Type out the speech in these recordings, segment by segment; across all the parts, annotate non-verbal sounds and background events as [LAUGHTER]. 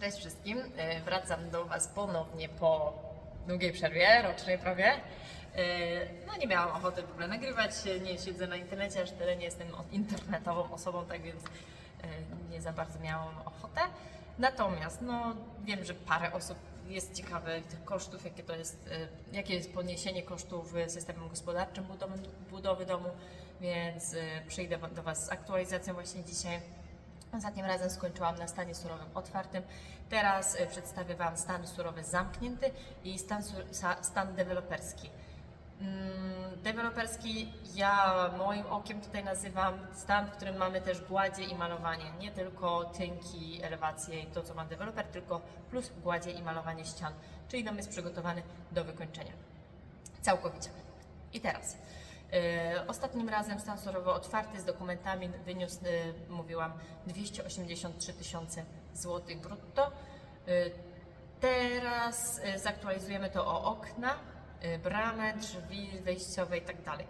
Cześć wszystkim. E, Wracam do Was ponownie po długiej przerwie, rocznej prawie. E, No nie miałam ochoty w ogóle nagrywać, nie siedzę na internecie, aż tyle nie jestem internetową osobą, tak więc e, nie za bardzo miałam ochotę. Natomiast no, wiem, że parę osób jest ciekawe tych kosztów, jakie to jest, e, jakie jest poniesienie kosztów w systemem gospodarczym budowy, budowy domu, więc e, przyjdę do Was z aktualizacją właśnie dzisiaj. Ostatnim razem skończyłam na stanie surowym otwartym. Teraz y, przedstawię Wam stan surowy zamknięty i stan, stan deweloperski. Mm, Deweloperski ja moim okiem tutaj nazywam stan, w którym mamy też gładzie i malowanie. Nie tylko tynki, elewacje i to, co ma deweloper, tylko plus gładzie i malowanie ścian. Czyli dom jest przygotowany do wykończenia. Całkowicie. I teraz. E, ostatnim razem stan surowy otwarty z dokumentami wyniósł, mówiłam, 283 tysiące złotych brutto. E, teraz e, zaktualizujemy to o okna, bramę, drzwi wejściowe i tak dalej.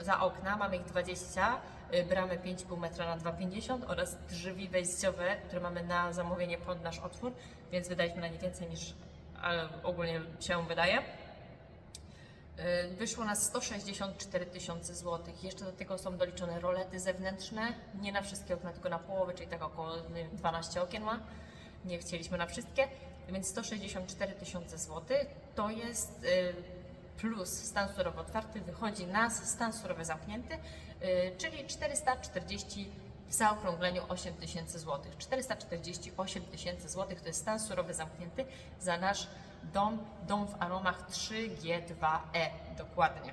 Za okna mamy ich 20, e, bramę 5,5 metra na 2,50 oraz drzwi wejściowe, które mamy na zamówienie pod nasz otwór, więc wydaliśmy na nie więcej niż ogólnie się wydaje. Y, Wyszło nas 164 tysiące złotych. Jeszcze do tego są doliczone rolety zewnętrzne. Nie na wszystkie okna, tylko na połowę, czyli tak około nie wiem, 12 okien ma. Nie chcieliśmy na wszystkie, więc 164 tysiące złotych to jest y, plus stan surowy otwarty, wychodzi nas stan surowy zamknięty, y, czyli 440 w zaokrągleniu 8 tysięcy złotych. 448 tysięcy złotych to jest stan surowy zamknięty za nasz dom, dom w aromach 3G2E E, dokładnie.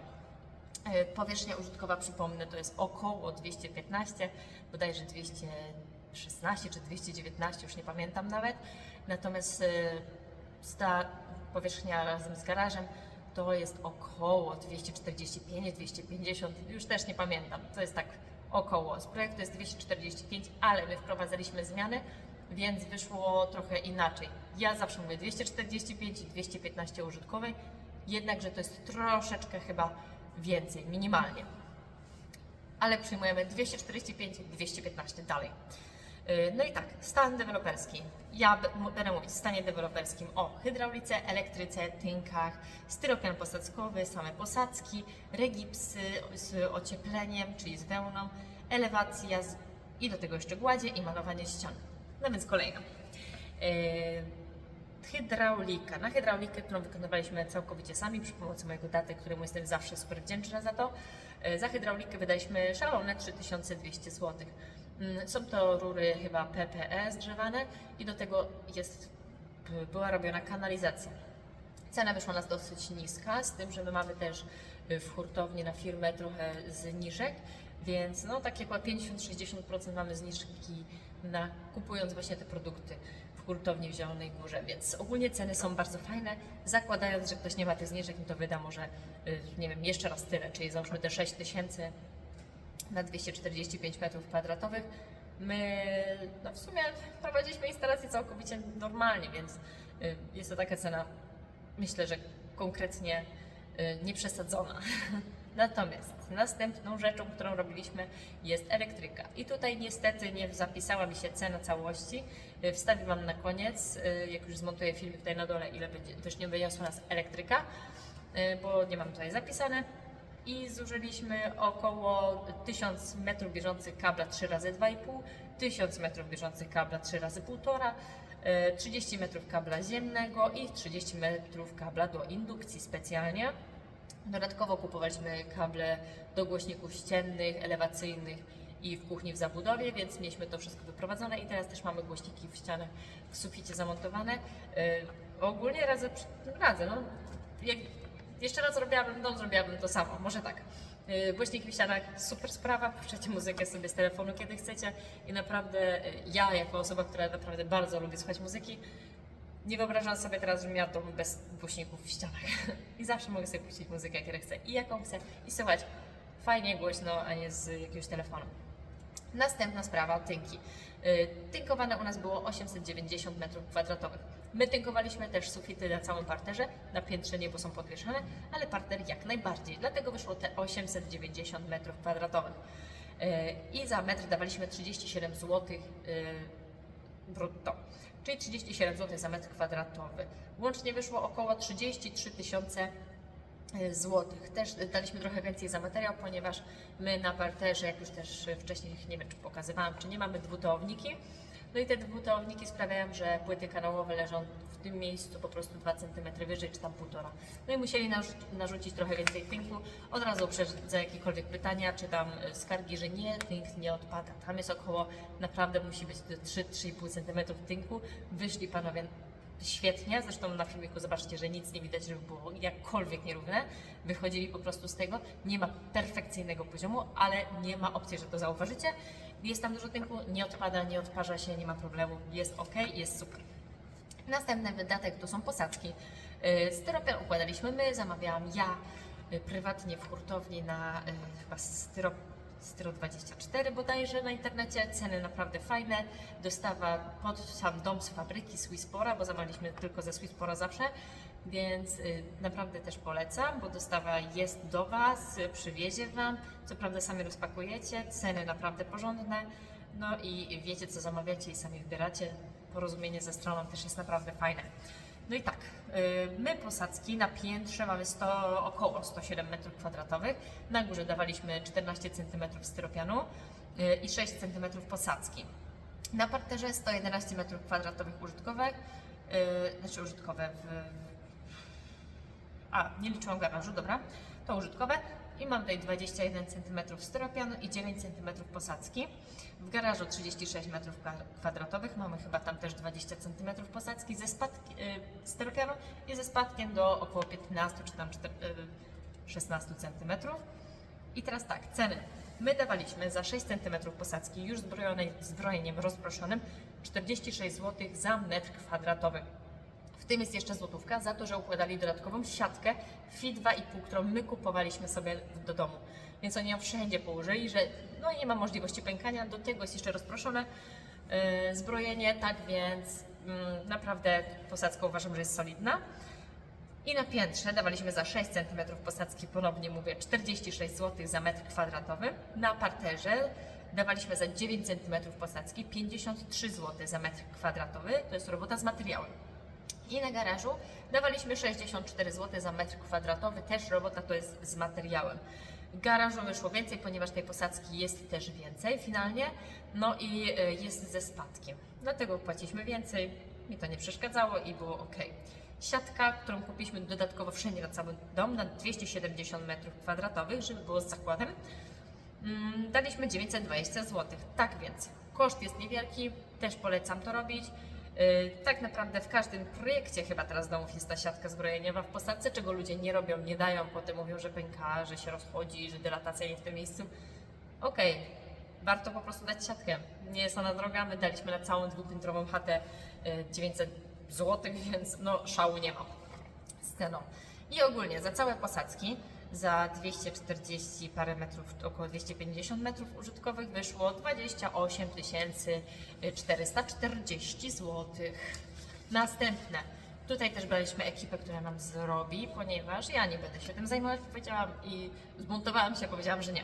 E, Powierzchnia użytkowa, przypomnę, to jest około 215, bodajże 216 czy 219, już nie pamiętam nawet. Natomiast e, ta powierzchnia razem z garażem to jest około 245, 250, już też nie pamiętam. To jest tak około. Z projektu jest 245, ale my wprowadzaliśmy zmiany, więc wyszło trochę inaczej. Ja zawsze mówię 245 i 215 użytkowej, jednakże to jest troszeczkę chyba więcej, minimalnie. Ale przyjmujemy 245 i 215 dalej. Yy, No i tak, stan deweloperski. Ja będę mówić w stanie deweloperskim o hydraulice, elektryce, tynkach, styropian posadzkowy, same posadzki, regipsy z ociepleniem, czyli z wełną, elewacja i do tego jeszcze gładzie i malowanie ścian. No więc kolejno. Yy, hydraulika. Na hydraulikę, którą wykonywaliśmy całkowicie sami przy pomocy mojego taty, któremu jestem zawsze super wdzięczna za to. E, Za hydraulikę wydaliśmy szalone 3200 zł. Mm, Są to rury chyba PPE zgrzewane i do tego jest, była robiona kanalizacja. Cena wyszła nas dosyć niska, z tym, że my mamy też y, w hurtowni na firmę trochę zniżek, więc no takie około 50-60% mamy zniżki na kupując właśnie te produkty w hurtowni w Zielonej Górze, więc ogólnie ceny są bardzo fajne. Zakładając, że ktoś nie ma tych zniżek, no to wyda może, y, nie wiem, jeszcze raz tyle, czyli załóżmy te 6 tysięcy na 245 metrów kwadratowych. My no w sumie prowadziliśmy instalację całkowicie normalnie, więc y, jest to taka cena, myślę, że konkretnie y, nieprzesadzona. [LAUGHS] Natomiast następną rzeczą, którą robiliśmy jest elektryka. I tutaj niestety nie zapisała mi się cena całości. Y, Wstawię Wam na koniec, y, jak już zmontuję film tutaj na dole, ile będzie, też nie wyniosła nas elektryka, y, bo nie mam tutaj zapisane i zużyliśmy około 1000 metrów bieżących kabla 3 razy 2,5 1000 metrów bieżących kabla 3 razy 1,5 e, 30 metrów kabla ziemnego i 30 metrów kabla do indukcji specjalnie. Dodatkowo kupowaliśmy kable do głośników ściennych, elewacyjnych i w kuchni w zabudowie, więc mieliśmy to wszystko wyprowadzone i teraz też mamy głośniki w ścianach w suficie zamontowane. E, Ogólnie radzę, radzę no, jak jeszcze raz zrobiłabym dom, zrobiłabym to samo, może tak. Yy, Głośniki w ścianach, super sprawa, puszczacie muzykę sobie z telefonu kiedy chcecie i naprawdę yy, ja jako osoba, która naprawdę bardzo lubi słuchać muzyki, nie wyobrażam sobie teraz, żebym miała dom bez głośników w ścianach. [LAUGHS] I zawsze mogę sobie puścić muzykę, kiedy chcę i jaką chcę i słuchać fajnie, głośno, a nie z jakiegoś telefonu. Następna sprawa, tynki. Y, Tynkowane u nas było 890 m2. My tynkowaliśmy też sufity na całym parterze, na piętrze nie, bo są podwieszane, ale parter jak najbardziej, dlatego wyszło te 890 m2. I za metr dawaliśmy 37 zł brutto, czyli 37 zł za metr kwadratowy. Łącznie wyszło około 33 tysiące e, złotych. Też daliśmy trochę więcej za materiał, ponieważ my na parterze, jak już też wcześniej, nie wiem czy pokazywałam, czy nie mamy dwutołowniki. No i te dwutołowniki sprawiają, że płyty kanałowe leżą tym miejscu po prostu 2 cm wyżej, czy tam półtora. No i musieli narzu- narzucić trochę więcej tynku. Od razu za jakiekolwiek pytania, czy tam e, skargi, że nie, tynk nie odpada. Tam jest około, naprawdę musi być do 3-3,5 cm tynku. Wyszli panowie świetnie. Zresztą na filmiku zobaczcie, że nic nie widać, żeby było jakkolwiek nierówne. Wychodzili po prostu z tego. Nie ma perfekcyjnego poziomu, ale nie ma opcji, że to zauważycie. Jest tam dużo tynku, nie odpada, nie odparza się, nie ma problemu. Jest ok, jest super. Następny wydatek to są posadzki. Y, Styropian układaliśmy my, zamawiałam ja y, prywatnie w hurtowni na y, chyba styro, styro 24 bodajże na internecie. Ceny naprawdę fajne. Dostawa pod sam dom z fabryki Swisspora, bo zamawialiśmy tylko ze Swisspora zawsze. Więc naprawdę też polecam, bo dostawa jest do Was, przywiezie Wam. Co prawda sami rozpakujecie, ceny naprawdę porządne. No i wiecie, co zamawiacie i sami wybieracie. Porozumienie ze stroną też jest naprawdę fajne. No i tak, y, my posadzki na piętrze mamy 100, około 107 m2. Na górze dawaliśmy 14 cm styropianu y, i 6 cm posadzki. Na parterze 111 m2 użytkowe, y, znaczy użytkowe w, a, nie liczyłam garażu, dobra. To użytkowe. I mam tutaj 21 cm styropianu i 9 cm posadzki. W garażu 36 m2. Mamy chyba tam też 20 cm posadzki ze spadki, y, styropianu i ze spadkiem do około 15 czy tam 4, y, 16 cm. I teraz tak, ceny. My dawaliśmy za 6 cm posadzki już zbrojonej zbrojeniem rozproszonym 46 zł za metr kwadratowy. W tym jest jeszcze złotówka za to, że układali dodatkową siatkę FI 2,5, którą my kupowaliśmy sobie do domu. Więc oni ją wszędzie położyli, że no nie ma możliwości pękania. Do tego jest jeszcze rozproszone yy, zbrojenie, tak więc mm, naprawdę posadzka uważam, że jest solidna. I na piętrze dawaliśmy za 6 cm posadzki, ponownie mówię, 46 zł za metr kwadratowy. Na parterze dawaliśmy za 9 cm posadzki 53 zł za metr kwadratowy. To jest robota z materiałem. I na garażu dawaliśmy 64 zł za metr kwadratowy, też robota to jest z materiałem. Garażu wyszło więcej, ponieważ tej posadzki jest też więcej finalnie, no i y, jest ze spadkiem. Dlatego płaciliśmy więcej, mi to nie przeszkadzało i było ok. Siatka, którą kupiliśmy dodatkowo wszędzie na cały dom, na 270 m2, żeby było z zakładem, mm, daliśmy 920 zł. Tak więc koszt jest niewielki, też polecam to robić. Yy, Tak naprawdę w każdym projekcie chyba teraz domów jest ta siatka zbrojeniowa w posadce, czego ludzie nie robią, nie dają, potem mówią, że pęka, że się rozchodzi, że dylatacja nie w tym miejscu. Okej, warto po prostu dać siatkę. Nie jest ona droga, my daliśmy na całą dwupiętrową chatę yy, 900 zł, więc no szału nie ma z ceną. I ogólnie za całe posadzki za 240 parę metrów, około 250 metrów użytkowych wyszło 28 440 zł. Następne. Tutaj też braliśmy ekipę, która nam zrobi, ponieważ ja nie będę się tym zajmować, powiedziałam i zbuntowałam się, powiedziałam, że nie.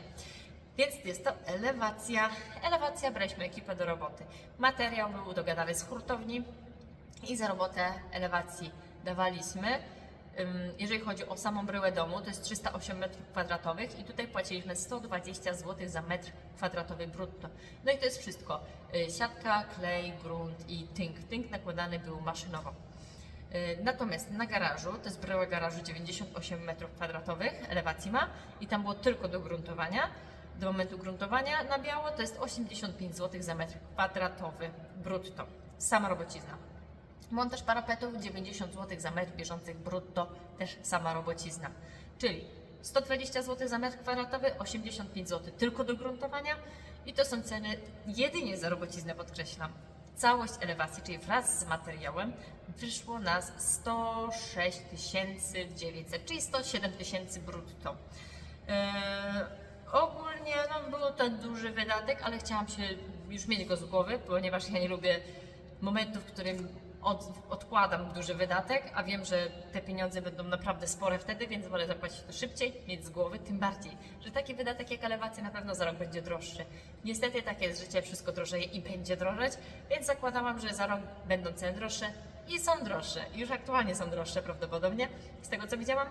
Więc jest to elewacja. Elewacja, braliśmy ekipę do roboty. Materiał był dogadany z hurtowni i za robotę elewacji dawaliśmy. Jeżeli chodzi o samą bryłę domu, to jest 308 m2 i tutaj płaciliśmy 120 zł za metr kwadratowy brutto. No i to jest wszystko. Y, Siatka, klej, grunt i tynk. Tynk nakładany był maszynowo. Y, Natomiast na garażu, to jest bryła garażu 98 m2, elewacji ma i tam było tylko do gruntowania. Do momentu gruntowania na biało to jest 85 zł za metr kwadratowy brutto. Sama robocizna. Montaż parapetów 90 zł za metr bieżących brutto, też sama robocizna. Czyli 120 zł za metr kwadratowy, 85 zł tylko do gruntowania i to są ceny jedynie za robociznę, podkreślam. Całość elewacji, czyli wraz z materiałem, wyszło nas 106 900, czyli 107 tysięcy brutto. Eee, ogólnie no, był to duży wydatek, ale chciałam się już mieć go z głowy, ponieważ ja nie lubię momentu, w którym od, odkładam duży wydatek, a wiem, że te pieniądze będą naprawdę spore wtedy, więc wolę zapłacić to szybciej, mieć z głowy, tym bardziej, że taki wydatek jak elewacja na pewno za rok będzie droższy. Niestety takie jest życie, wszystko drożeje i będzie drożeć, więc zakładałam, że za rok będą ceny droższe i są droższe. Już aktualnie są droższe prawdopodobnie, z tego co widziałam.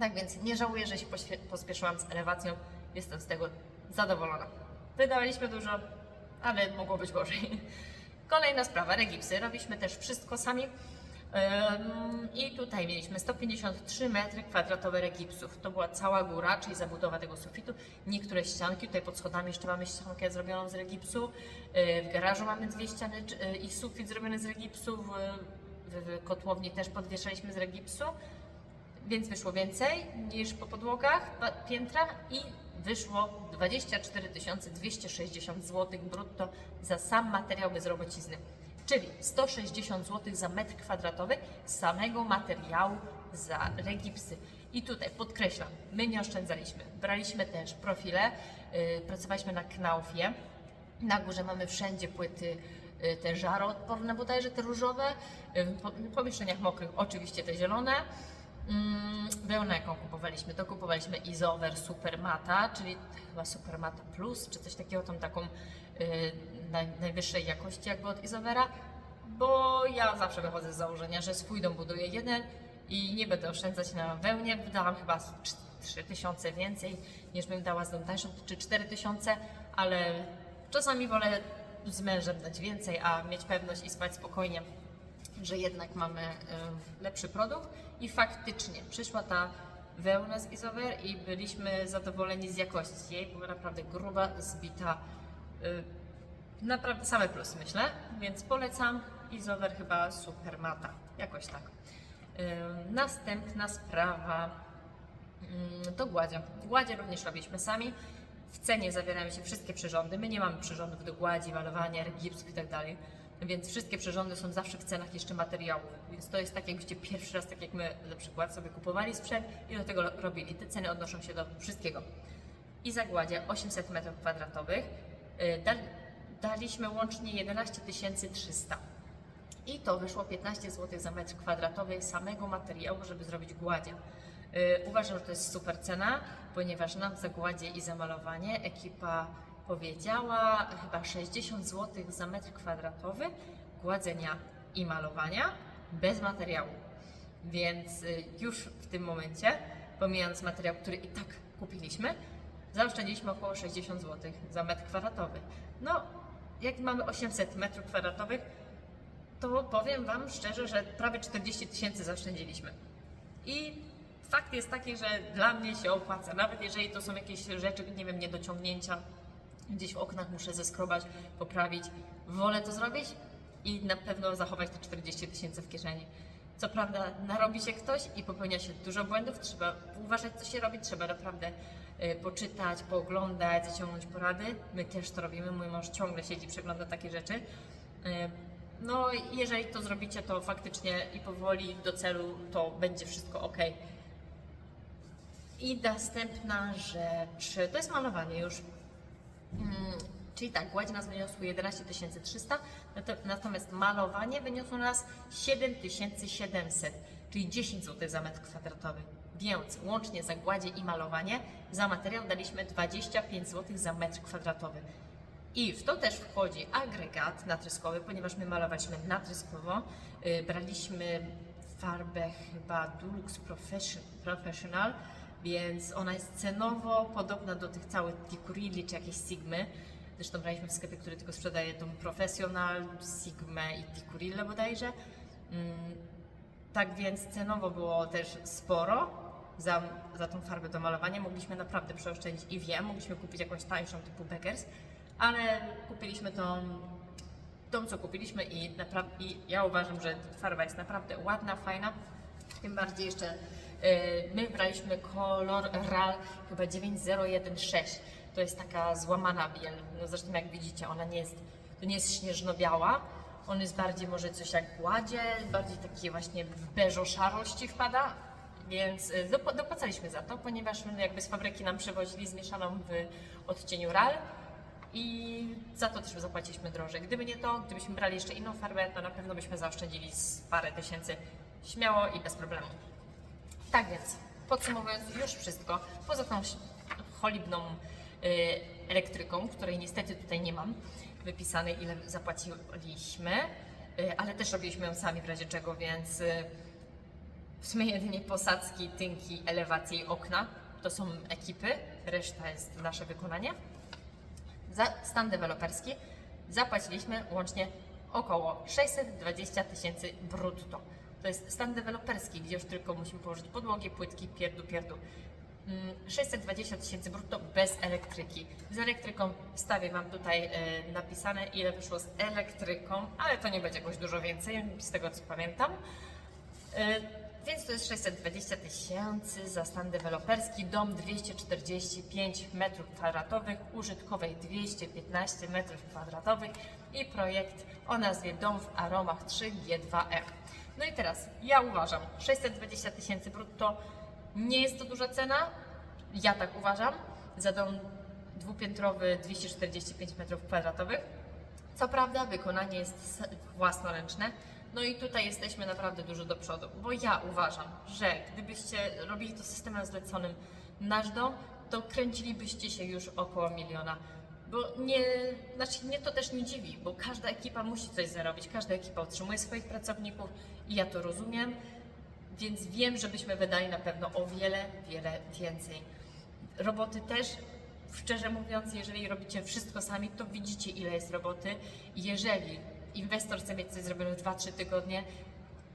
Tak więc nie żałuję, że się pospieszyłam z elewacją. Jestem z tego zadowolona. Wydawaliśmy dużo, ale mogło być gorzej. Kolejna sprawa, regipsy. Robiliśmy też wszystko sami. I tutaj mieliśmy 153 metry kwadratowe regipsów. To była cała góra, czyli zabudowa tego sufitu. Niektóre ścianki, tutaj pod schodami jeszcze mamy ściankę zrobioną z regipsu. Yy, W garażu mamy dwie ściany yy, i sufit zrobiony z regipsu. W, w kotłowni też podwieszaliśmy z regipsu więc wyszło więcej niż po podłogach pa- piętra i wyszło 24 260 zł brutto za sam materiał bez robocizny. Czyli 160 zł za metr kwadratowy samego materiału za regipsy. I tutaj podkreślam, my nie oszczędzaliśmy. Braliśmy też profile, yy, pracowaliśmy na knaufie. Na górze mamy wszędzie płyty y, te żaroodporne bodajże, te różowe. Y, w pomieszczeniach mokrych oczywiście te zielone. Mm, Wełnę jaką kupowaliśmy? To kupowaliśmy Izover Supermata, czyli chyba Supermata Plus, czy coś takiego, tam taką y, naj, najwyższej jakości jakby od Izovera, bo ja zawsze wychodzę z założenia, że swój dom buduję jeden i nie będę oszczędzać na wełnie. Wydałam chyba z cz- 3000 więcej niż bym dała z dom tańszą, czy 4000, ale czasami wolę z mężem dać więcej, a mieć pewność i spać spokojnie że jednak mamy y, lepszy produkt i faktycznie przyszła ta wełna z Izover i byliśmy zadowoleni z jakości jej, była naprawdę gruba, zbita, y, naprawdę same plusy myślę, więc polecam Izover chyba super mata, jakoś tak. Y, Następna sprawa Mm, to gładzie. Gładzie również robiliśmy sami. W cenie zawierają się wszystkie przyrządy. My nie mamy przyrządów do gładzi, malowania, gipsów i tak. Więc wszystkie przyrządy są zawsze w cenach jeszcze materiałów. Więc to jest tak, jakbyście pierwszy raz, tak jak my na przykład, sobie kupowali sprzęt i do tego ro- robili. Te ceny odnoszą się do wszystkiego. I za gładzie 800 m2 da, daliśmy łącznie 11 300 i to wyszło 15 zł za metr kwadratowy samego materiału, żeby zrobić gładzie. Yy, uważam, że to jest super cena, ponieważ nam za gładzie i za malowanie ekipa powiedziała chyba 60 zł za metr kwadratowy gładzenia i malowania bez materiału. Więc y, już w tym momencie, pomijając materiał, który i tak kupiliśmy, zaoszczędziliśmy około 60 zł za metr kwadratowy. No, jak mamy 800 metrów kwadratowych, to powiem Wam szczerze, że prawie 40 tysięcy zaoszczędziliśmy. I fakt jest taki, że dla mnie się opłaca, nawet jeżeli to są jakieś rzeczy, nie wiem, niedociągnięcia, gdzieś w oknach muszę zeskrobać, poprawić, wolę to zrobić i na pewno zachować te 40 tysięcy w kieszeni. Co prawda narobi się ktoś i popełnia się dużo błędów, trzeba uważać co się robi, trzeba naprawdę y, poczytać, pooglądać, zaciągnąć porady. My też to robimy, mój mąż ciągle siedzi, przegląda takie rzeczy. Y, No, jeżeli to zrobicie, to faktycznie i powoli do celu, to będzie wszystko ok. I następna rzecz, to jest malowanie już. Mm, Czyli tak, gładź nas wyniosło 11 300, nato- natomiast malowanie wyniosło nas 7700, czyli 10 zł za metr kwadratowy. Więc łącznie za gładzie i malowanie za materiał daliśmy 25 zł za metr kwadratowy. I w to też wchodzi agregat natryskowy, ponieważ my malowaliśmy natryskowo. Yy, braliśmy farbę chyba Dulux Profession- Professional, więc ona jest cenowo podobna do tych całych Ticurilli czy jakiejś Sigmy. Zresztą braliśmy w sklepie, który tylko sprzedaje tą Professional, Sigmę i Ticurille bodajże. Mm, tak więc cenowo było też sporo za, za tą farbę do malowania. Mogliśmy naprawdę przeoszczędzić i wiem, mogliśmy kupić jakąś tańszą typu Beckers, ale kupiliśmy tą, tą co kupiliśmy i, i ja uważam, że farba jest naprawdę ładna, fajna. Tym bardziej jeszcze my braliśmy kolor RAL chyba 9016. To jest taka złamana biel. No zresztą jak widzicie, ona nie jest, to nie jest śnieżno-biała. On jest bardziej może coś jak gładzie, bardziej takie właśnie w beżo-szarości wpada. Więc y, dop- dopłacaliśmy za to, ponieważ jakby z fabryki nam przywozili zmieszaną w odcieniu RAL i za to też zapłaciliśmy drożej. Gdyby nie to, gdybyśmy brali jeszcze inną farbę, to na pewno byśmy zaoszczędzili parę tysięcy śmiało i bez problemu. Tak więc, podsumowując już wszystko, poza tą cholibną y, elektryką, której niestety tutaj nie mam wypisanej, ile zapłaciliśmy, y, ale też robiliśmy ją sami w razie czego, więc y, w sumie jedynie posadzki, tynki, elewacje i okna to są ekipy, reszta jest nasze wykonanie. Za stan deweloperski zapłaciliśmy łącznie około 620 tysięcy brutto. To jest stan deweloperski, gdzie już tylko musimy położyć podłogi, płytki, pierdu, pierdu. Mm, 620 tysięcy brutto bez elektryki. Z elektryką wstawię Wam tutaj e, napisane, ile wyszło z elektryką, ale to nie będzie jakoś dużo więcej, z tego co pamiętam. E, Więc to jest 620 tysięcy za stan deweloperski, dom 245 m2, użytkowej 215 m2 i projekt o nazwie Dom w Aromach 3G2E. No i teraz ja uważam, 620 tysięcy brutto nie jest to duża cena, ja tak uważam, za dom dwupiętrowy 245 m2. Co prawda, wykonanie jest własnoręczne. No i tutaj jesteśmy naprawdę dużo do przodu, bo ja uważam, że gdybyście robili to systemem zleconym nasz dom, to kręcilibyście się już około miliona. Bo nie, znaczy mnie to też nie dziwi, bo każda ekipa musi coś zarobić, każda ekipa utrzymuje swoich pracowników i ja to rozumiem, więc wiem, że byśmy wydali na pewno o wiele, wiele więcej. Roboty też, szczerze mówiąc, jeżeli robicie wszystko sami, to widzicie ile jest roboty. Jeżeli inwestor chce mieć coś zrobione w 2-3 tygodnie,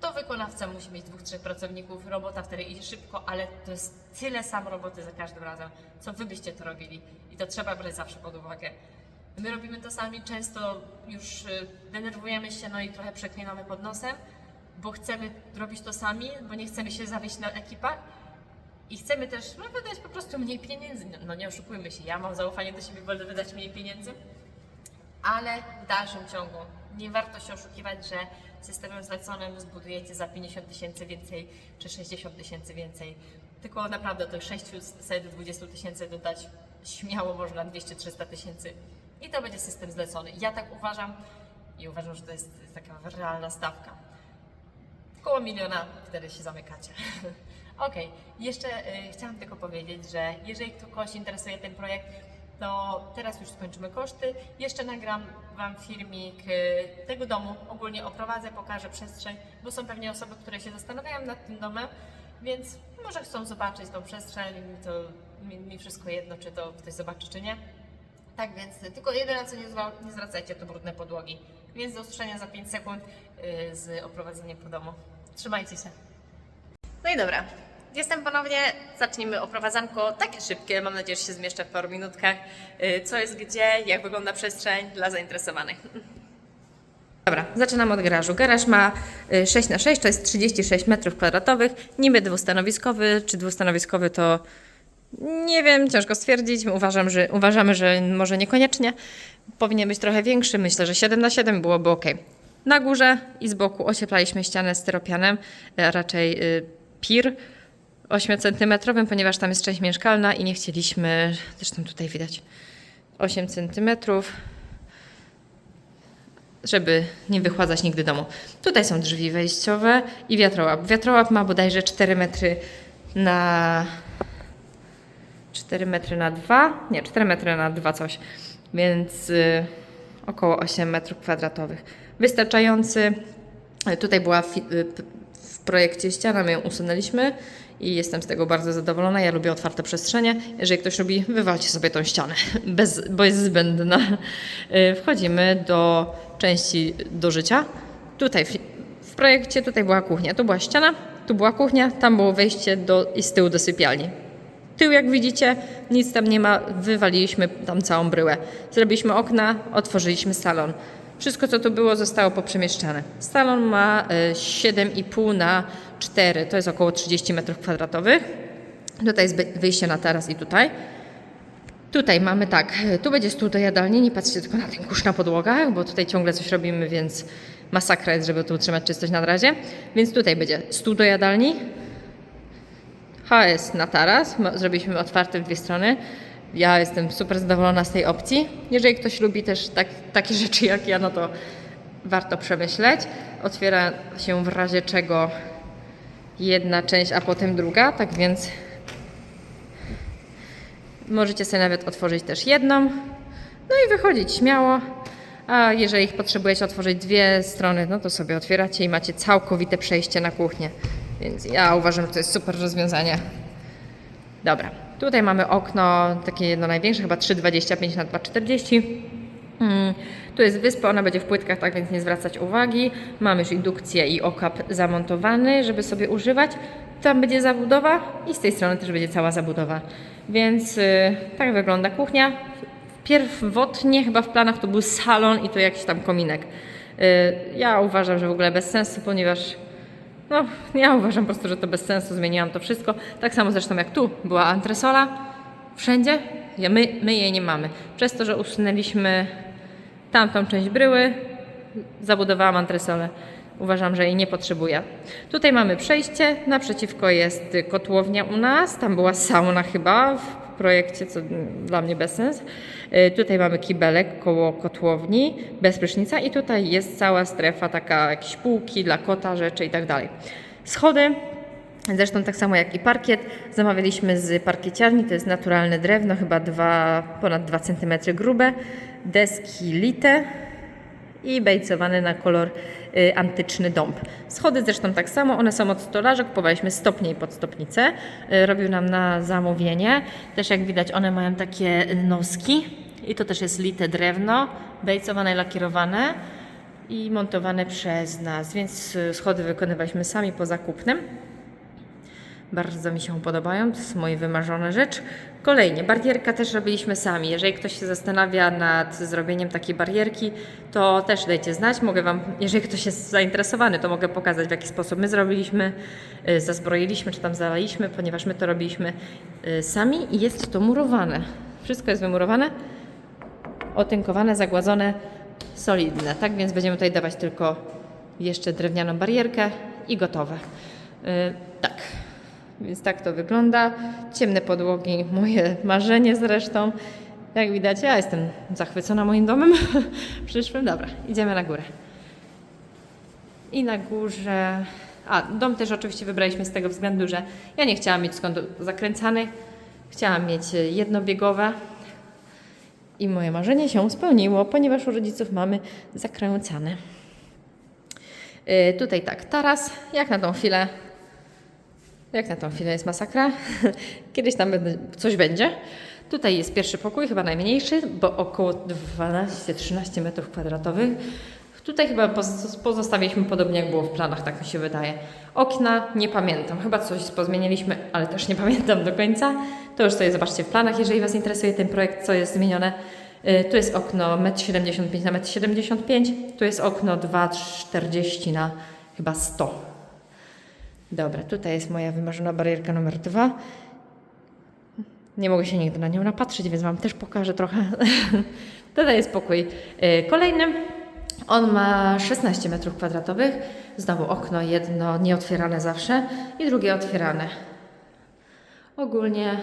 to wykonawca musi mieć dwóch, trzech pracowników, robota wtedy idzie szybko, ale to jest tyle samo roboty za każdym razem, co wy byście to robili. I to trzeba brać zawsze pod uwagę. My robimy to sami, często już y, denerwujemy się, no i trochę przeklinamy pod nosem, bo chcemy robić to sami, bo nie chcemy się zawieść na ekipach i chcemy też no, wydać po prostu mniej pieniędzy. No, No nie oszukujmy się, ja mam zaufanie do siebie, wolę wydać mniej pieniędzy, ale w dalszym ciągu nie warto się oszukiwać, że systemem zleconym zbudujecie za 50 tysięcy więcej czy 60 tysięcy więcej. Tylko naprawdę tych 620 tysięcy dodać śmiało można 200-300 tysięcy i to będzie system zlecony. Ja tak uważam i uważam, że to jest taka realna stawka. Koło miliona wtedy się zamykacie. [LAUGHS] Okej, jeszcze y, chciałam tylko powiedzieć, że jeżeli kogoś interesuje ten projekt, to teraz już skończymy koszty. Jeszcze nagram Wam filmik y, tego domu. Ogólnie oprowadzę, pokażę przestrzeń, bo są pewnie osoby, które się zastanawiają nad tym domem, więc może chcą zobaczyć tą przestrzeń. To mi, mi wszystko jedno, czy to ktoś zobaczy, czy nie. Tak więc tylko jedyne co nie, zwa- nie zwracajcie to brudne podłogi. Więc do usłyszenia za 5 sekund y, z oprowadzeniem po domu. Trzymajcie się. No i dobra. Jestem ponownie. Zacznijmy oprowadzanko. Takie szybkie, mam nadzieję, że się zmieszczę w paru minutkach. Y, Co jest gdzie, jak wygląda przestrzeń dla zainteresowanych. [LAUGHS] Dobra, zaczynam od garażu. Garaż ma y, 6 na 6 to jest 36 metrów kwadratowych. Niby dwustanowiskowy, czy dwustanowiskowy to nie wiem, ciężko stwierdzić. Uważam, że, uważamy, że może niekoniecznie. Powinien być trochę większy. Myślę, że 7 na 7 byłoby ok. Na górze i z boku ocieplaliśmy ścianę styropianem, a raczej y, pir 8 cm, ponieważ tam jest część mieszkalna i nie chcieliśmy, zresztą tutaj widać 8 cm, żeby nie wychładzać nigdy domu. Tutaj są drzwi wejściowe i wiatrołap. Wiatrołap ma bodajże 4 metry na 4 metry na 2, nie, 4 metry na 2 coś, więc y, około 8 metrów kwadratowych. Wystarczający. Y, Tutaj była y, projekcie ściana, my ją usunęliśmy i jestem z tego bardzo zadowolona. Ja lubię otwarte przestrzenie. Jeżeli ktoś lubi, wywalcie sobie tą ścianę, [LAUGHS] bez, bo jest zbędna. Y, Wchodzimy do części do życia. Tutaj w, w projekcie tutaj była kuchnia, tu była ściana, tu była kuchnia, tam było wejście do, i z tyłu do sypialni. Tył, jak widzicie, nic tam nie ma, wywaliliśmy tam całą bryłę. Zrobiliśmy okna, otworzyliśmy salon. Wszystko, co tu było, zostało poprzemieszczane. Salon ma y, 7,5 na 4, to jest około 30 m2. Tutaj jest wyjście na taras i tutaj. Tutaj mamy tak, tu będzie stół do jadalni, nie patrzcie tylko na ten kurz na podłogach, bo tutaj ciągle coś robimy, więc masakra jest, żeby tu utrzymać czystość na razie. Więc tutaj będzie stół do jadalni, HS na taras, zrobiliśmy otwarte w dwie strony. Ja jestem super zadowolona z tej opcji. Jeżeli ktoś lubi też tak, takie [LAUGHS] rzeczy jak ja, no to warto przemyśleć. Otwiera się w razie czego jedna część, a potem druga, tak więc możecie sobie nawet otworzyć też jedną, no i wychodzić śmiało. A jeżeli potrzebujecie otworzyć dwie strony, no to sobie otwieracie i macie całkowite przejście na kuchnię. Więc ja uważam, że to jest super rozwiązanie. Dobra, tutaj mamy okno, takie jedno największe, chyba 3,25 na 2,40. Mm, tu jest wyspa, ona będzie w płytkach, tak więc nie zwracać uwagi. Mamy już indukcję i okap zamontowany, żeby sobie używać. Tam będzie zabudowa i z tej strony też będzie cała zabudowa. Więc y, tak wygląda kuchnia. Pierwotnie chyba w planach to był salon i tu jakiś tam kominek. Y, ja uważam, że w ogóle bez sensu, ponieważ no, ja uważam po prostu, że to bez sensu, zmieniłam to wszystko. Tak samo zresztą jak tu była antresola, wszędzie, my, my jej nie mamy. Przez to, że usunęliśmy tamtą część bryły, zabudowałam antresolę. Uważam, że jej nie potrzebuję. Tutaj mamy przejście, naprzeciwko jest kotłownia u nas, tam była sauna chyba projekcie, co dla mnie bez sens. Y, Tutaj mamy kibelek koło kotłowni, bez prysznica i tutaj jest cała strefa, taka jakieś półki dla kota, rzeczy i tak dalej. Schody, Zresztą tak samo jak i parkiet. Zamawialiśmy z parkieciarni, to jest naturalne drewno, chyba dwa, ponad 2 cm grube. Deski lite i bejcowany na kolor y, antyczny dąb. Schody zresztą tak samo, one są od stolarza, kupowaliśmy stopnie i podstopnicę. Y, robił nam na zamówienie. Też jak widać one mają takie noski i to też jest lite drewno, bejcowane lakierowane i montowane przez nas, więc y, schody wykonywaliśmy sami po zakupnym. Bardzo mi się podobają, to jest moja wymarzona rzecz. Kolejnie, barierka też robiliśmy sami. Jeżeli ktoś się zastanawia nad zrobieniem takiej barierki, to też dajcie znać. Mogę Wam, jeżeli ktoś jest zainteresowany, to mogę pokazać w jaki sposób my zrobiliśmy, y, zazbroiliśmy czy tam zalaliśmy, ponieważ my to robiliśmy y, sami i jest to murowane. Wszystko jest wymurowane, otynkowane, zagładzone, solidne. Tak więc będziemy tutaj dawać tylko jeszcze drewnianą barierkę i gotowe. Yy, tak. Więc tak to wygląda. Ciemne podłogi, moje marzenie zresztą. Jak widać, ja jestem zachwycona moim domem [LAUGHS] przyszłym. Dobra, idziemy na górę. I na górze. A, dom też oczywiście wybraliśmy z tego względu, że ja nie chciałam mieć skąd zakręcany. Chciałam mieć jednobiegowe. I moje marzenie się spełniło, ponieważ u rodziców mamy zakręcane. Yy, tutaj tak, taras, jak na tą chwilę jak na tą chwilę jest masakra. [LAUGHS] Kiedyś tam coś będzie. Tutaj jest pierwszy pokój, chyba najmniejszy, bo około 12-13 metrów kwadratowych. Tutaj chyba poz- pozostawiliśmy podobnie jak było w planach, tak mi się wydaje. Okna nie pamiętam, chyba coś pozmienialiśmy, ale też nie [LAUGHS] pamiętam do końca. To już sobie zobaczcie w planach, jeżeli Was interesuje ten projekt, co jest zmienione. Y, Tu jest okno 1,75 na 1,75 m, tu jest okno 2,40 na chyba 100 Dobra, tutaj jest moja wymarzona barierka numer dwa. Nie mogę się nigdy na nią napatrzeć, więc Wam też pokażę trochę. [LAUGHS] tutaj jest pokój y, kolejny. On ma 16 metrów kwadratowych. Znowu okno jedno nieotwierane zawsze i drugie otwierane. Ogólnie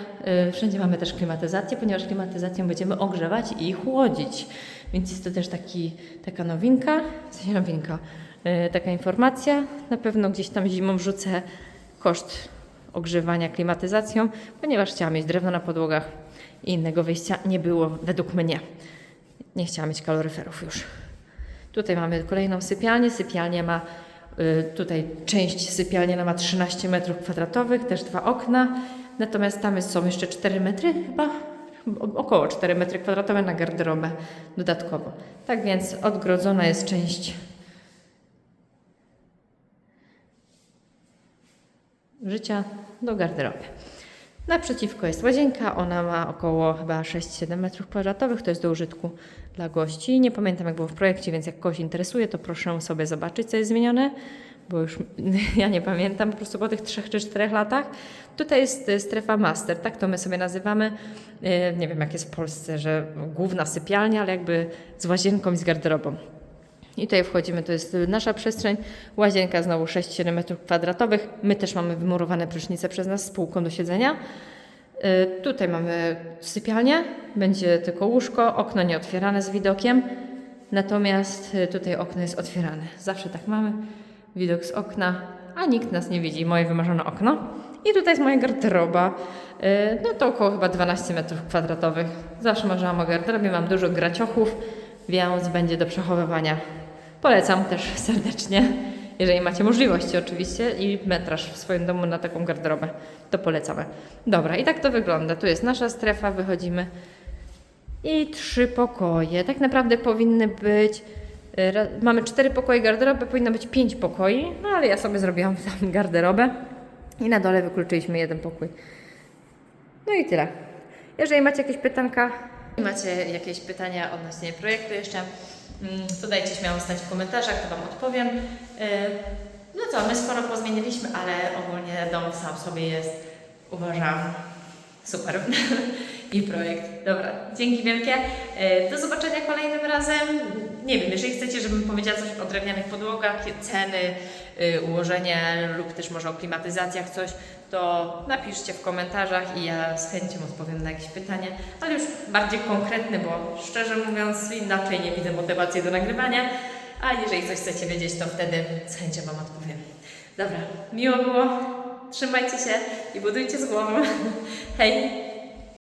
y, wszędzie mamy też klimatyzację, ponieważ klimatyzacją będziemy ogrzewać i chłodzić. Więc jest to też taki, taka nowinka, w sensie nowinka, taka informacja. Na pewno gdzieś tam zimą wrzucę koszt ogrzewania klimatyzacją, ponieważ chciałam mieć drewno na podłogach i innego wyjścia nie było według mnie. Nie chciałam mieć kaloryferów już. Tutaj mamy kolejną sypialnię. Sypialnia ma y, tutaj część sypialnia ma 13 metrów kwadratowych, też dwa okna. Natomiast tam są jeszcze 4 metry chyba, około 4 metry kwadratowe na garderobę dodatkowo. Tak więc odgrodzona jest część życia do garderoby. Naprzeciwko jest łazienka, ona ma około chyba 6-7 metrów kwadratowych, to jest do użytku dla gości. Nie pamiętam jak było w projekcie, więc jak kogoś interesuje, to proszę sobie zobaczyć, co jest zmienione, bo już [LAUGHS] ja nie pamiętam po prostu po tych 3 czy 4 latach. Tutaj jest y, strefa master, tak to my sobie nazywamy. Y, Nie wiem jak jest w Polsce, że główna sypialnia, ale jakby z łazienką i z garderobą. I tutaj wchodzimy, to jest nasza przestrzeń. Łazienka znowu 6-7 metrów kwadratowych. My też mamy wymurowane prysznice przez nas z półką do siedzenia. Y, Tutaj mamy sypialnię, będzie tylko łóżko, okno nieotwierane z widokiem, natomiast y, tutaj okno jest otwierane. Zawsze tak mamy, widok z okna, a nikt nas nie widzi, moje wymarzone okno. I tutaj jest moja garderoba, Y, no to około chyba 12 metrów kwadratowych. Zawsze marzyłam o garderobie, mam dużo graciochów, więc będzie do przechowywania. Polecam też [LAUGHS] serdecznie, jeżeli macie możliwości oczywiście i metraż w swoim domu na taką garderobę, to polecamy. Dobra, i tak to wygląda. Tu jest nasza strefa, wychodzimy i trzy pokoje. Tak naprawdę powinny być. ra- Mamy cztery pokoje garderoby, powinno być pięć pokoi, no ale ja sobie zrobiłam [LAUGHS] tam garderobę i na dole wykluczyliśmy jeden pokój. No i tyle. Jeżeli macie jakieś pytanka, macie jakieś pytania odnośnie projektu jeszcze, to dajcie śmiało znać w komentarzach, to Wam odpowiem. Yy, No co, my sporo pozmieniliśmy, ale ogólnie dom sam sobie jest, uważam, super. [LAUGHS] I projekt. Dobra, dzięki wielkie. Yy, Do zobaczenia kolejnym razem. Nie wiem, jeżeli chcecie, żebym powiedziała coś o drewnianych podłogach, ceny, yy, ułożenie lub też może o klimatyzacjach coś, to napiszcie w komentarzach i ja z chęcią odpowiem na jakieś pytanie, ale już bardziej konkretne, bo szczerze mówiąc inaczej nie widzę motywacji do nagrywania, a jeżeli coś chcecie wiedzieć, to wtedy z chęcią Wam odpowiem. Dobra, miło było, trzymajcie się i budujcie z głową. [LAUGHS] Hej!